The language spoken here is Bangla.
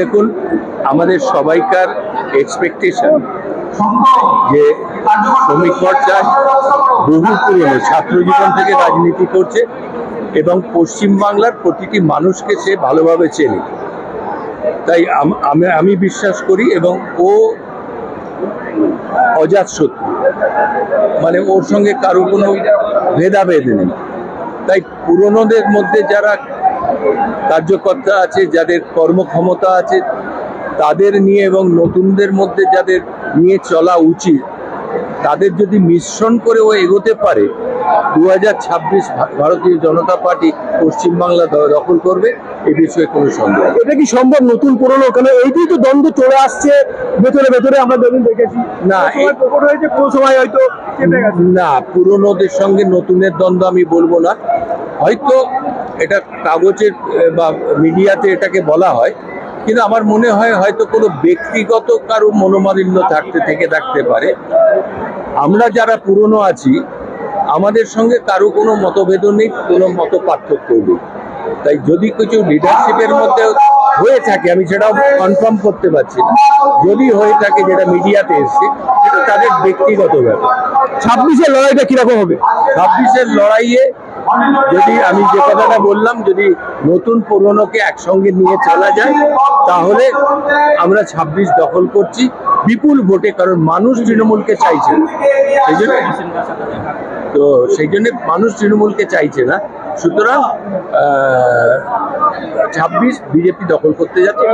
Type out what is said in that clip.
দেখুন, আমাদের সবাইকার এক্সপেকটেশন যে শ্রমিক মোর্চা বহু পুরনো ছাত্র জীবন থেকে রাজনীতি করছে এবং পশ্চিমবাংলার প্রতিটি মানুষকে সে ভালোভাবে চেনে। তাই আমি আমি বিশ্বাস করি এবং ও অজাত শত্রু। মানে ওর সঙ্গে কারও কোনো ভেদাভেদ নেই। তাই পুরনোদের মধ্যে যারা কার্যকর্তা আছে যাদের কর্মক্ষমতা আছে তাদের নিয়ে এবং নতুনদের মধ্যে যাদের নিয়ে চলা উচিত তাদের যদি মিশ্রণ করে ও এগোতে পারে দু হাজার ছাব্বিশ ভারতীয় জনতা পার্টি পশ্চিমবাংলা দখল করবে এ বিষয়ে কোনো সন্দেহ এটা কি সম্ভব নতুন পুরনো? কেন এইটাই তো দ্বন্দ্ব চলে আসছে ভেতরে ভেতরে আমরা দেখুন দেখেছি। না, প্রকট হয়েছে কোনো সময় হয়তো না পুরনোদের সঙ্গে নতুনের দ্বন্দ্ব আমি বলব না। হয়তো এটা কাগজের বা মিডিয়াতে এটাকে বলা হয়। কিন্তু আমার মনে হয় হয়তো কোনো ব্যক্তিগত কারও মনোমালিন্য থাকতে থেকে থাকতে পারে। আমরা যারা পুরনো আছি আমাদের সঙ্গে কারও কোনো মতভেদ নেই কোনো মত পার্থক্য নেই। তাই যদি কিছু লিডারশিপের মধ্যে হয়ে থাকে আমি সেটাও কনফার্ম করতে পারছি না। যদি হয়ে থাকে যেটা মিডিয়াতে এসছে সেটা তাদের ব্যক্তিগত ব্যাপার। ছাব্বিশের লড়াইটা কীরকম হবে? ছাব্বিশের লড়াইয়ে যদি আমি যে কথাটা বললাম, যদি নতুন পুরনোকে একসঙ্গে নিয়ে চলা যায়, তাহলে আমরা ছাব্বিশ দখল করছি বিপুল ভোটে, কারণ মানুষ তৃণমূলকে চাইছে। সেই জন্য তো সেই জন্য মানুষ তৃণমূলকে চাইছে না সুতরাং ছাব্বিশ বিজেপি দখল করতে যাচ্ছে।